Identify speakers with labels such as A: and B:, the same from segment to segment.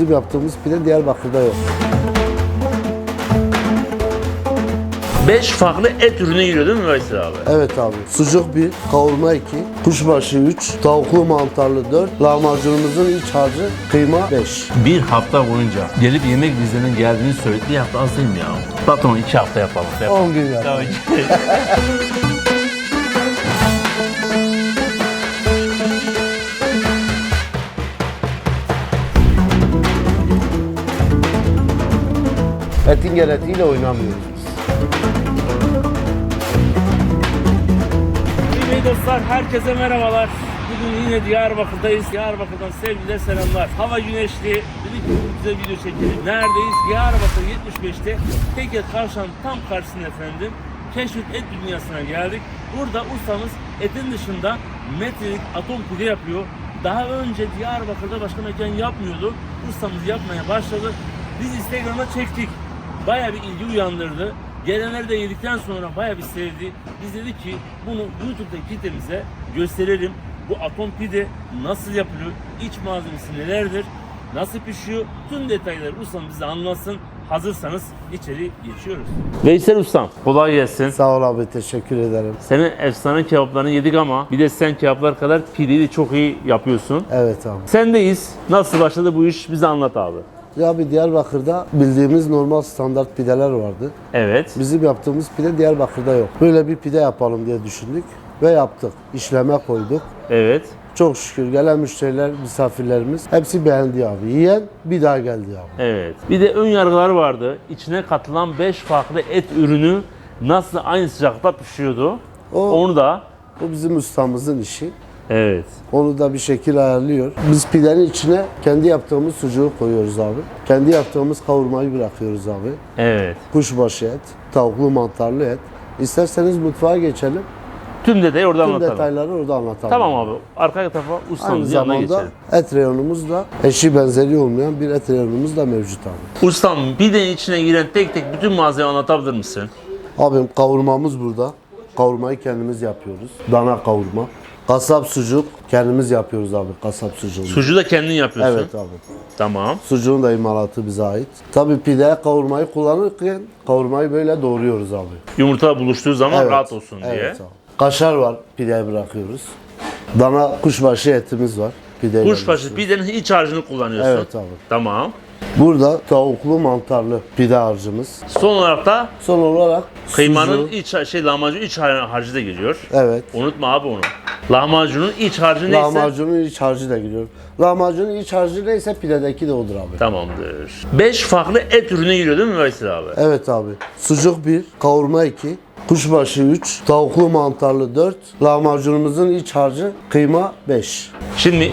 A: Bizim yaptığımız pide Diyarbakır'da yok.
B: 5 farklı et ürünü giriyor değil mi Veysel abi?
A: Evet abi. Sucuk 1, kavurma 2, kuşbaşı 3, tavuklu mantarlı 4, lahmacunumuzun iç harcı kıyma 5.
B: Bir hafta boyunca gelip yemek bizlerine geldiğini söyledi. Bir hafta az değil mi ya? Patron iki hafta yapalım. yapalım.
A: 10 gün yani.
B: Tabii ki.
A: Etin geletiyle oynamıyoruz biz.
B: Dostlar herkese merhabalar. Bugün yine Diyarbakır'dayız. Diyarbakır'dan sevgiler selamlar. Hava güneşli. Dedik ki güzel video çekelim. Neredeyiz? Diyarbakır 75'te Tekke Kavşağı'nın tam karşısında efendim. Keşfet et dünyasına geldik. Burada ustamız etin dışında metrelik atom pide yapıyor. Daha önce Diyarbakır'da başka mekan yapmıyordu. Ustamız yapmaya başladı. Biz Instagram'a çektik. Bayağı bir ilgi uyandırdı. Gelenler de yedikten sonra bayağı bir sevdi. Biz dedik ki bunu YouTube'daki kitlemize gösterelim. Bu atom pide nasıl yapılıyor? İç malzemesi nelerdir? Nasıl pişiyor? Tüm detayları ustam bize anlatsın. Hazırsanız içeri geçiyoruz. Veysel Ustam kolay gelsin.
A: Sağ ol abi teşekkür ederim.
B: Senin efsane kebaplarını yedik ama bir de sen kebaplar kadar pideyi de çok iyi yapıyorsun.
A: Evet abi.
B: Sendeyiz. Nasıl başladı bu iş? Bize anlat abi.
A: Ya abi Diyarbakır'da bildiğimiz normal standart pideler vardı.
B: Evet.
A: Bizim yaptığımız pide Diyarbakır'da yok. Böyle bir pide yapalım diye düşündük ve yaptık. İşleme koyduk.
B: Evet.
A: Çok şükür gelen müşteriler, misafirlerimiz hepsi beğendi abi. Yiyen bir daha geldi abi.
B: Evet. Bir de ön yargılar vardı. İçine katılan 5 farklı et ürünü nasıl aynı sıcakta pişiyordu?
A: O-
B: Onu da
A: Bu bizim ustamızın işi.
B: Evet.
A: Onu da bir şekil ayarlıyor. Biz pidenin içine kendi yaptığımız sucuğu koyuyoruz abi. Kendi yaptığımız kavurmayı bırakıyoruz abi.
B: Evet.
A: Kuşbaşı et, tavuklu mantarlı et. İsterseniz mutfağa geçelim.
B: Tüm detayı orada
A: Tüm
B: anlatalım.
A: detayları orada anlatalım.
B: Tamam abi. Arka tarafa
A: Aynı
B: ustamızın yanına
A: zamanda
B: geçelim.
A: et reyonumuz da eşi benzeri olmayan bir et reyonumuz da mevcut abi.
B: Ustam pidenin içine giren tek tek bütün malzemeyi anlatabilir misin?
A: Abim kavurmamız burada. Kavurmayı kendimiz yapıyoruz. Dana kavurma. Kasap sucuk kendimiz yapıyoruz abi kasap sucuğunu.
B: Sucuğu da kendin yapıyorsun.
A: Evet abi.
B: Tamam.
A: Sucuğun da imalatı bize ait. Tabii pideye kavurmayı kullanırken kavurmayı böyle doğruyoruz abi.
B: Yumurta buluştuğu zaman
A: Evet.
B: rahat olsun diye.
A: Evet abi. Kaşar var pideye bırakıyoruz. Dana kuşbaşı etimiz var. Pideye
B: Kuşbaşı pidenin iç harcını kullanıyorsun.
A: Evet abi.
B: Tamam.
A: Burada tavuklu mantarlı pide harcımız.
B: Son olarak da
A: Son olarak
B: kıymanın
A: sucuğu-
B: iç şey lahmacun iç har- harcı da giriyor.
A: Evet.
B: Unutma abi onu. Lahmacunun iç harcı neyse
A: Lahmacunun iç harcı da giriyor. Lahmacunun iç harcı neyse pidedeki de odur abi.
B: tamamdır. 5 farklı et ürünü giriyor değil mi Veysel abi?
A: Evet abi. Sucuk 1, kavurma 2, kuşbaşı 3, tavuklu mantarlı 4, lahmacunumuzun iç harcı kıyma 5.
B: Şimdi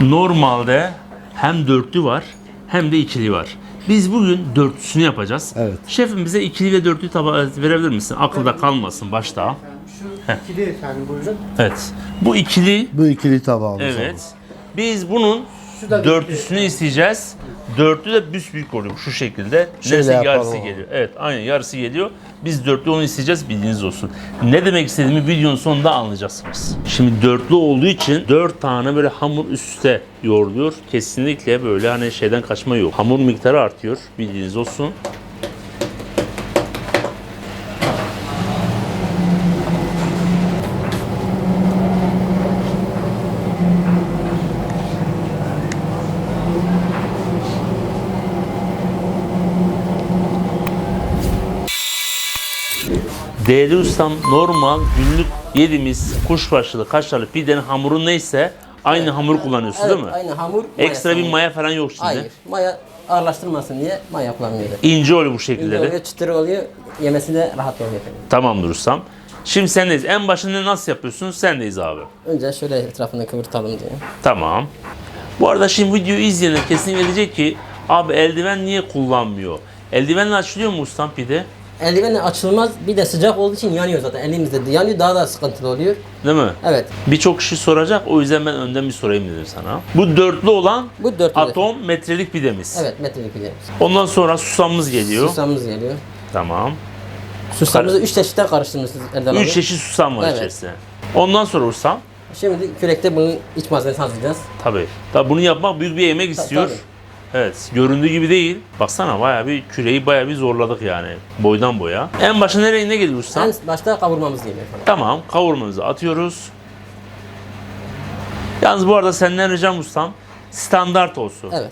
B: normalde hem dörtlü var hem de ikili var. Biz bugün dörtlüsünü yapacağız.
A: Evet.
B: Şefim bize ikili ve dörtlü tabağı verebilir misin? Akılda kalmasın başta.
C: İkili efendim buyurun.
B: Evet. Bu ikili
A: Bu ikili tabağımız
B: evet. Biz bunun
C: Şu da
B: dörtlüsünü isteyeceğiz. Dörtlü de büyük oluyor şu şekilde.
A: Şöyle yapalım
B: yarısı
A: abi.
B: geliyor. Evet aynen yarısı geliyor. Biz dörtlü onu isteyeceğiz bildiğiniz olsun. Ne demek istediğimi videonun sonunda anlayacaksınız. Şimdi dörtlü olduğu için dört tane böyle hamur üst üste yoğruluyor. Kesinlikle böyle hani şeyden kaçma yok. Hamur miktarı artıyor bildiğiniz olsun. Değerli ustam normal günlük yediğimiz kuşbaşılı kaşarlı pidenin hamuru neyse aynı hamur kullanıyorsun
C: Evet,
B: değil mi?
C: aynı hamur.
B: Ekstra bir maya falan yok şimdi.
C: Hayır. Maya ağırlaştırmasın diye maya kullanmıyor.
B: İnce oluyor bu
C: İnce
B: şekilleri.
C: oluyor, çıtır oluyor. Yemesi de rahat oluyor efendim.
B: Tamamdır ustam. Şimdi sendeyiz. En başında nasıl yapıyorsun? Sendeyiz abi.
C: Önce şöyle etrafını kıvırtalım diye.
B: Tamam. Bu arada şimdi videoyu izleyenler kesin diyecek ki abi eldiven niye kullanmıyor? Eldivenle açılıyor mu ustam pide?
C: Eldivenle açılmaz. Bir de sıcak olduğu için yanıyor zaten. Elimizde de yanıyor. Daha da sıkıntılı oluyor.
B: Değil mi?
C: Evet.
B: Birçok kişi soracak. O yüzden ben önden bir sorayım dedim sana. Bu dörtlü olan
C: Bu dörtlü.
B: atom metrelik pidemiz.
C: Evet metrelik pidemiz.
B: Ondan sonra susamımız geliyor.
C: Susamımız geliyor.
B: Tamam.
C: Susamımızı üç çeşitten karıştırmışız Erdal abi.
B: Üç çeşit susam var
C: Evet.
B: içerisinde. Ondan sonra ustam.
C: Şimdi kürekte bunun iç malzemesini hazırlayacağız.
B: Tabii. Tabii bunu yapmak büyük bir emek istiyor.
C: tabii.
B: Evet. Göründüğü gibi değil. Baksana bayağı bir küreyi bayağı bir zorladık yani. Boydan boya. En başa nereye ne geliyor ustam?
C: En başta kavurmamız geliyor.
B: Tamam. Kavurmamızı atıyoruz. Yalnız bu arada senden ricam ustam standart olsun.
C: Evet.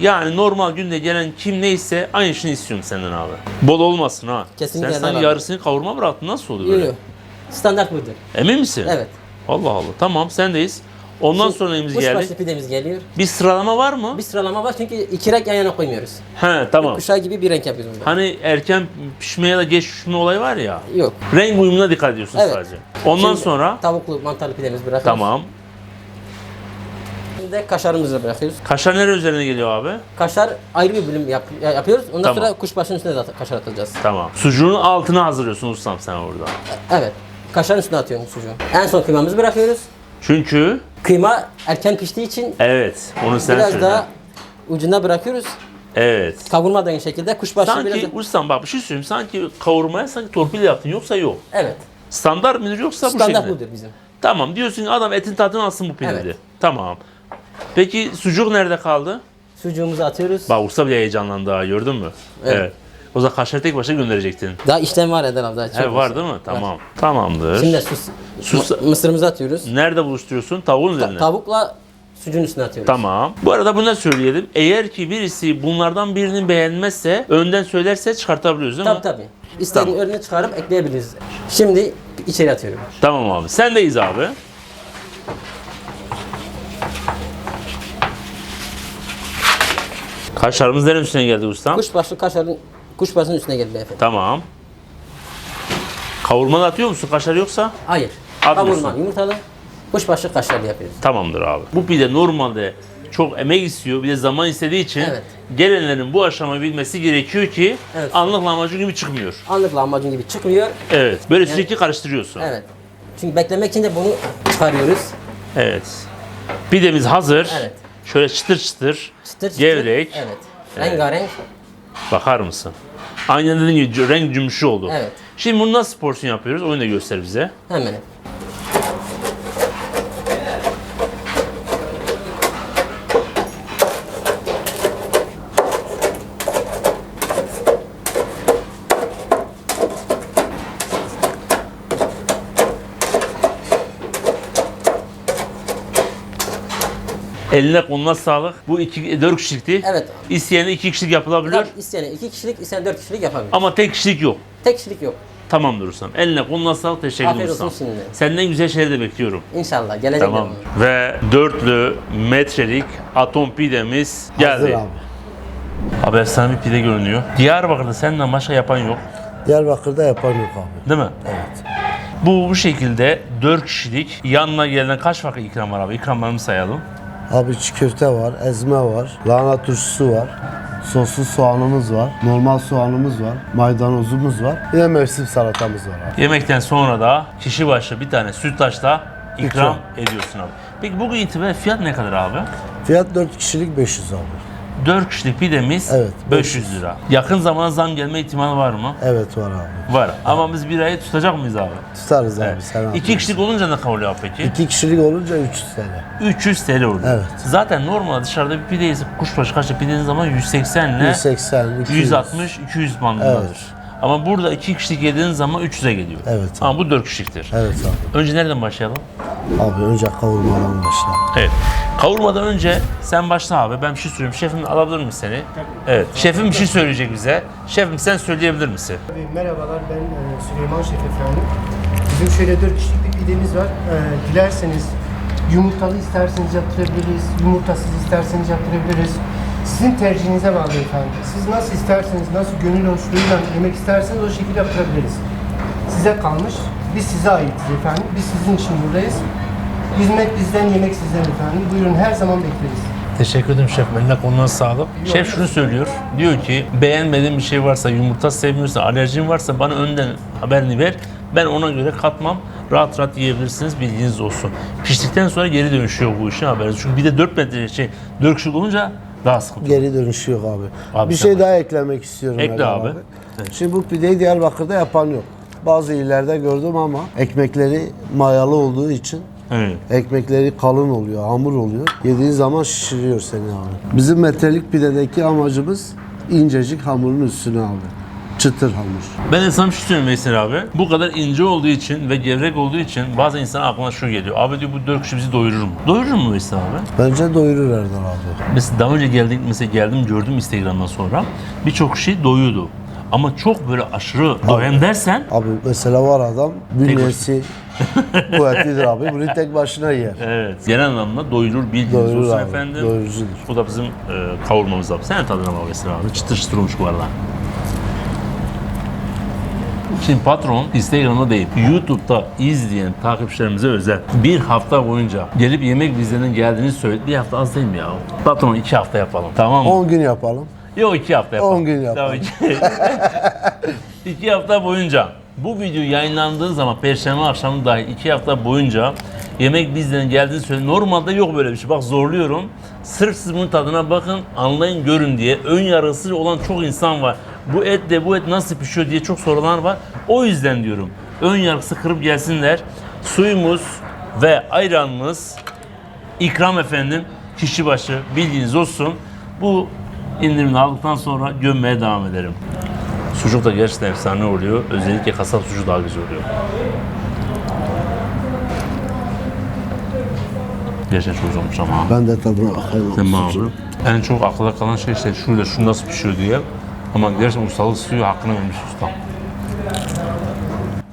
B: Yani normal günde gelen kim neyse aynısını istiyorum senden abi. Bol olmasın ha.
C: Kesinlikle
B: Sen
C: abi.
B: yarısını kavurma bıraktın? Nasıl oluyor böyle?
C: Yok. Standart budur.
B: Emin misin?
C: Evet.
B: Allah Allah. Tamam sendeyiz. Ondan sonra neyimiz geldi?
C: Kuşbaşı pidemiz geliyor.
B: Bir sıralama var mı?
C: Bir sıralama var çünkü iki renk yan yana koymuyoruz.
B: He tamam.
C: Kuşağı gibi bir renk yapıyoruz burada.
B: Hani erken pişme ya da geç pişme olayı var ya.
C: Yok.
B: Renk uyumuna dikkat ediyorsun
C: Evet.
B: sadece. Ondan
C: Şimdi
B: sonra
C: Tavuklu mantarlı pidemizi bırakıyoruz.
B: tamam.
C: Şimdi de kaşarımızı bırakıyoruz.
B: Kaşar nere üzerine geliyor abi?
C: Kaşar ayrı bir bölüm yap- yapıyoruz. Ondan
B: Tamam.
C: sonra kuşbaşının üstüne de kaşar atacağız.
B: Tamam. Sucuğun altına hazırlıyorsun ustam sen orada.
C: Evet. Kaşarın üstüne atıyorum sucuğu. En son kıymamızı bırakıyoruz.
B: Çünkü
C: Kıyma erken piştiği için
B: evet onu sen
C: biraz
B: söyle.
C: daha ucuna bırakıyoruz.
B: Evet.
C: Kavurma da aynı şekilde. Kuşbaşı biraz
B: Sanki
C: da...
B: ustam bak bir şey söyleyeyim. Sanki kavurmaya sanki torpil yaptın yoksa yok.
C: Evet.
B: Standart mıdır yoksa bu
C: Standart
B: şekilde?
C: budur bizim.
B: Tamam diyorsun ki adam etin tadını alsın bu pidede.
C: Evet.
B: Tamam. Peki sucuk nerede kaldı?
C: Sucuğumuzu atıyoruz.
B: Bak usta bile heyecanlandı ha gördün mü?
C: Evet.
B: O zaman kaşarı tek başına gönderecektin.
C: Daha işlem var Eder abi. Daha çok
B: He, var değil mi? Tamam. Tamamdır.
C: Şimdi de sus,
B: Sus-
C: mı- mısırımızı atıyoruz.
B: Nerede buluşturuyorsun? Tavuğun
C: Ta-
B: üzerine.
C: tavukla sucuğun üstüne atıyoruz.
B: Tamam. Bu arada bunu da söyleyelim. Eğer ki birisi bunlardan birini beğenmezse, önden söylerse çıkartabiliyoruz değil mi?
C: Tabii tabii. İstediğin ürünü çıkarıp ekleyebiliriz. Şimdi içeri atıyorum.
B: Tamam abi. Sendeyiz abi. Kaşarımız nerenin üstüne geldi ustam?
C: Kuşbaşı kaşarın kuşbaşının üstüne geldi beyefendi.
B: Tamam. Kavurma da atıyor musun kaşar yoksa?
C: Hayır.
B: Atmıyorsun.
C: Kavurma yumurtalı. Kuşbaşı kaşarlı yapıyoruz.
B: Tamamdır abi. Bu pide normalde çok emek istiyor, bir de zaman istediği için
C: Evet.
B: gelenlerin bu aşamayı bilmesi gerekiyor ki
C: Evet.
B: anlık lahmacun gibi çıkmıyor.
C: Anlık lahmacun gibi çıkmıyor.
B: Evet. Böyle sürekli karıştırıyorsun.
C: Evet. Çünkü beklemek için de bunu çıkarıyoruz.
B: Evet. Pidemiz hazır.
C: Evet.
B: Şöyle çıtır çıtır,
C: Çıtır çıtır.
B: gevrek.
C: Evet. Rengarenk.
B: Bakar mısın? Aynen dediğin gibi renk cümbüşü oldu.
C: Evet.
B: Şimdi bunu nasıl porsiyon yapıyoruz? Onu da göster bize.
C: Hemen.
B: Eline koluna sağlık. Bu iki, dört kişilikti.
C: Evet.
B: İsteyene iki kişilik yapılabiliyor.
C: Tabii isteyene iki kişilik, isteyen dört kişilik yapabilir.
B: Ama tek kişilik yok.
C: Tek kişilik yok.
B: Tamamdır ustam. Eline koluna sağlık. Teşekkür
C: Afiyet
B: ederim
C: olsun
B: ustam.
C: şimdi.
B: Senden güzel şeyler de bekliyorum.
C: İnşallah gelecek
B: Tamam.
C: devamı.
B: Ve dörtlü metrelik atom pidemiz
A: Hazır
B: geldi.
A: abi.
B: Abi efsane bir pide görünüyor. Diyarbakır'da senden başka yapan yok.
A: Diyarbakır'da yapan yok abi.
B: Değil mi?
A: Evet.
B: Bu bu şekilde 4 kişilik yanına gelen kaç farklı ikram var abi? İkramlarını sayalım.
A: Abi çiğ köfte var, ezme var, lahana turşusu var, soslu soğanımız var, normal soğanımız var, maydanozumuz var. Bir de mevsim salatamız var abi.
B: Yemekten sonra da kişi başı bir tane sütlaçla ikram,
A: İkram.
B: ediyorsun abi. Peki bugün itibariyle fiyat ne kadar abi?
A: Fiyat 4 kişilik 500 abi.
B: 4 kişilik pidemiz
A: Evet,
B: 500 lira. Yakın zamana zam gelme ihtimali var mı?
A: Evet var abi.
B: Var. Ama biz bir ayı tutacak mıyız abi?
A: Tutarız abi
B: Evet.
A: sen
B: İki
A: anlarsın.
B: kişilik olunca ne abi peki?
A: 2 kişilik olunca 300 TL.
B: 300 TL oluyor.
A: Evet.
B: Zaten normal dışarıda bir pide yese kuşbaşı kaçta pidenin zaman 180 ile
A: 180, 200.
B: 160 200 bandındadır.
A: Evet.
B: Ama burada iki kişilik yediğin zaman 300'e geliyor.
A: Evet.
B: Ama bu 4 kişiliktir.
A: Evet abi.
B: Önce nereden başlayalım?
A: Abi önce kavurmadan başla.
B: Evet. Kavurmadan önce sen başla abi. Ben bir şey söyleyeyim. Şefim alabilir miyim seni? Evet. Şefim bir şey söyleyecek bize. Şefim sen söyleyebilir misin?
D: Tabii, Merhabalar ben e, Süleyman Şef efendim. Bizim şöyle 4 kişilik bir pidemiz var. E, dilerseniz yumurtalı isterseniz yaptırabiliriz, yumurtasız isterseniz yaptırabiliriz. Sizin tercihinize bağlı efendim. Siz nasıl isterseniz, nasıl gönül hoşluğuyla yemek isterseniz o şekilde yaptırabiliriz. Size kalmış. Biz size aitiz efendim. Biz sizin için buradayız. Hizmet bizden, yemek sizden efendim. Buyurun her zaman bekleriz.
B: Teşekkür ederim şef. Eline koluna sağlık. Şef şunu söylüyor. Diyor ki beğenmediğin bir şey varsa, yumurta sevmiyorsa, alerjin varsa bana önden haberini ver. Ben ona göre katmam. Rahat rahat yiyebilirsiniz. Bilginiz olsun. Piştikten sonra geri dönüşüyor bu işin haberiniz. Çünkü bir de 4 metre şey, 4 kişilik olunca daha sıkıntı.
A: Geri dönüşü yok abi.
B: Abi
A: bir
B: sen
A: şey
B: bak.
A: daha eklemek istiyorum.
B: Ekle
A: Erdal
B: abi.
A: Şimdi bu pideyi Diyarbakır'da yapan yok. Bazı illerde gördüm ama ekmekleri mayalı olduğu için
B: Evet.
A: Ekmekleri kalın oluyor, hamur oluyor. Yediğin zaman şişiriyor seni abi. Bizim metrelik pidedeki amacımız incecik hamurun üstüne abi. Çıtır hamur.
B: Ben de sana bir şey söyleyeyim Veysel abi. Bu kadar ince olduğu için ve gevrek olduğu için bazı insan aklına şu geliyor. Abi diyor bu dört kişi bizi doyurur mu? Doyurur mu Veysel abi?
A: Bence doyurur Erdal abi.
B: Mesela daha önce geldik mesela geldim gördüm Instagram'dan sonra birçok kişi doyuyordu. Ama çok böyle aşırı doyan dersen
A: Abi mesela var adam bünyesi kuvvetlidir abi. Bunu tek başına yer.
B: evet genel anlamda doyurur bilginiz
A: Doyurur
B: olsun
A: abi.
B: efendim.
A: Doyurucudur.
B: Bu da bizim e, kavurmamız abi. Sen tadına bak Veysel abi. Çıtır çıtır olmuş bu arada. Şimdi patron Instagram'da değil, YouTube'da izleyen takipçilerimize özel bir hafta boyunca gelip yemek bizlerinin geldiğini söyledi. Bir hafta az değil mi ya? Patron iki hafta yapalım. Tamam mı?
A: 10 gün yapalım.
B: Yok iki hafta yapalım.
A: 10 gün yapalım.
B: Tabii ki. iki hafta boyunca bu video yayınlandığı zaman Perşembe akşamı dahil iki hafta boyunca yemek bizden geldiğini söyle. Normalde yok böyle bir şey. Bak zorluyorum. Sırf siz bunun tadına bakın, anlayın, görün diye. Ön yargısı olan çok insan var. Bu et de bu et nasıl pişiyor diye çok sorular var. O yüzden diyorum. Ön yargısı kırıp gelsinler. Suyumuz ve ayranımız İkram efendim kişi başı bilginiz olsun. Bu indirimini aldıktan sonra gömmeye devam ederim. Sucuk da gerçekten efsane oluyor. Özellikle kasap sucuğu daha güzel oluyor. Gerçekten çok olmuş ama.
A: Ben de tadına bakayım.
B: Mi abi? En çok akılda kalan şey işte şurada şu nasıl pişiyor diye. Ama gerçekten ustalık suyu hakkını vermiş ustam.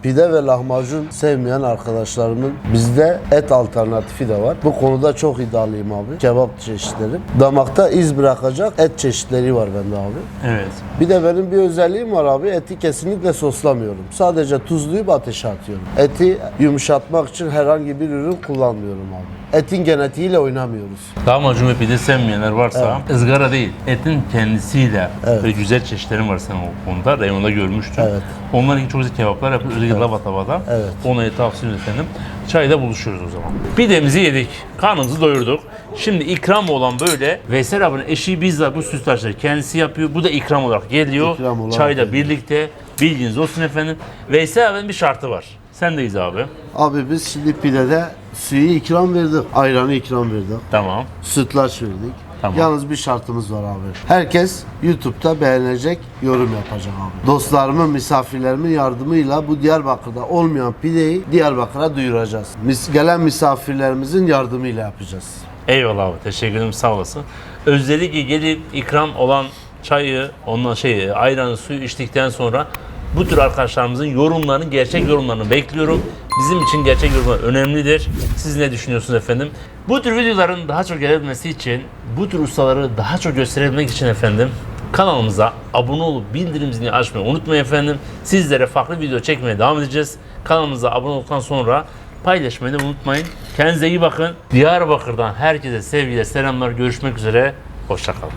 A: Pide ve lahmacun sevmeyen arkadaşlarımın bizde et alternatifi de var. Bu konuda çok iddialıyım abi. Kebap çeşitleri. Damakta iz bırakacak et çeşitleri var bende abi.
B: Evet.
A: Bir de benim bir özelliğim var abi. Eti kesinlikle soslamıyorum. Sadece tuzlayıp ateşe atıyorum. Eti yumuşatmak için herhangi bir ürün kullanmıyorum abi. Etin genetiğiyle oynamıyoruz.
B: Lahmacun ve pide sevmeyenler varsa ızgara değil, etin kendisiyle
A: Evet.
B: ve güzel çeşitlerin var senin o konuda. Reyonda görmüştüm.
A: Evet.
B: Onlar için çok güzel kebaplar yapıyor. Özellikle lava tavada.
A: Evet.
B: Onu tavsiye efendim. Çayda buluşuyoruz o zaman. Pidemizi yedik. Karnımızı doyurduk. Şimdi ikram olan böyle Veysel abinin eşi bizzat bu sütlaçları kendisi yapıyor. Bu da ikram olarak geliyor.
A: İkram olarak
B: Çayda
A: geliyor.
B: birlikte. Bilginiz olsun efendim. Veysel abinin bir şartı var. Sendeyiz abi.
A: Abi biz şimdi pidede suyu ikram verdik. Ayranı ikram verdik.
B: Tamam.
A: Sütlaç verdik.
B: Tamam.
A: Yalnız bir şartımız var abi. Herkes YouTube'da beğenecek, yorum yapacak abi. Dostlarımın, misafirlerimin yardımıyla bu Diyarbakır'da olmayan pideyi Diyarbakır'a duyuracağız. Mis gelen misafirlerimizin yardımıyla yapacağız.
B: Eyvallah abi teşekkür ederim sağ olasın. Özellikle gelip ikram olan çayı, ondan şey ayranı, suyu içtikten sonra bu tür arkadaşlarımızın yorumlarını, gerçek yorumlarını bekliyorum. Bizim için gerçek yorumlar önemlidir. Siz ne düşünüyorsunuz efendim? Bu tür videoların daha çok gelebilmesi için, bu tür ustaları daha çok gösterebilmek için efendim kanalımıza abone olup bildirim zilini açmayı unutmayın efendim. Sizlere farklı video çekmeye devam edeceğiz. Kanalımıza abone olduktan sonra paylaşmayı da unutmayın. Kendinize iyi bakın. Diyarbakır'dan herkese sevgiler, selamlar. Görüşmek üzere. Hoşçakalın.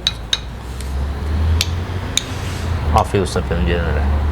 B: Afiyet olsun efendim gelenlere.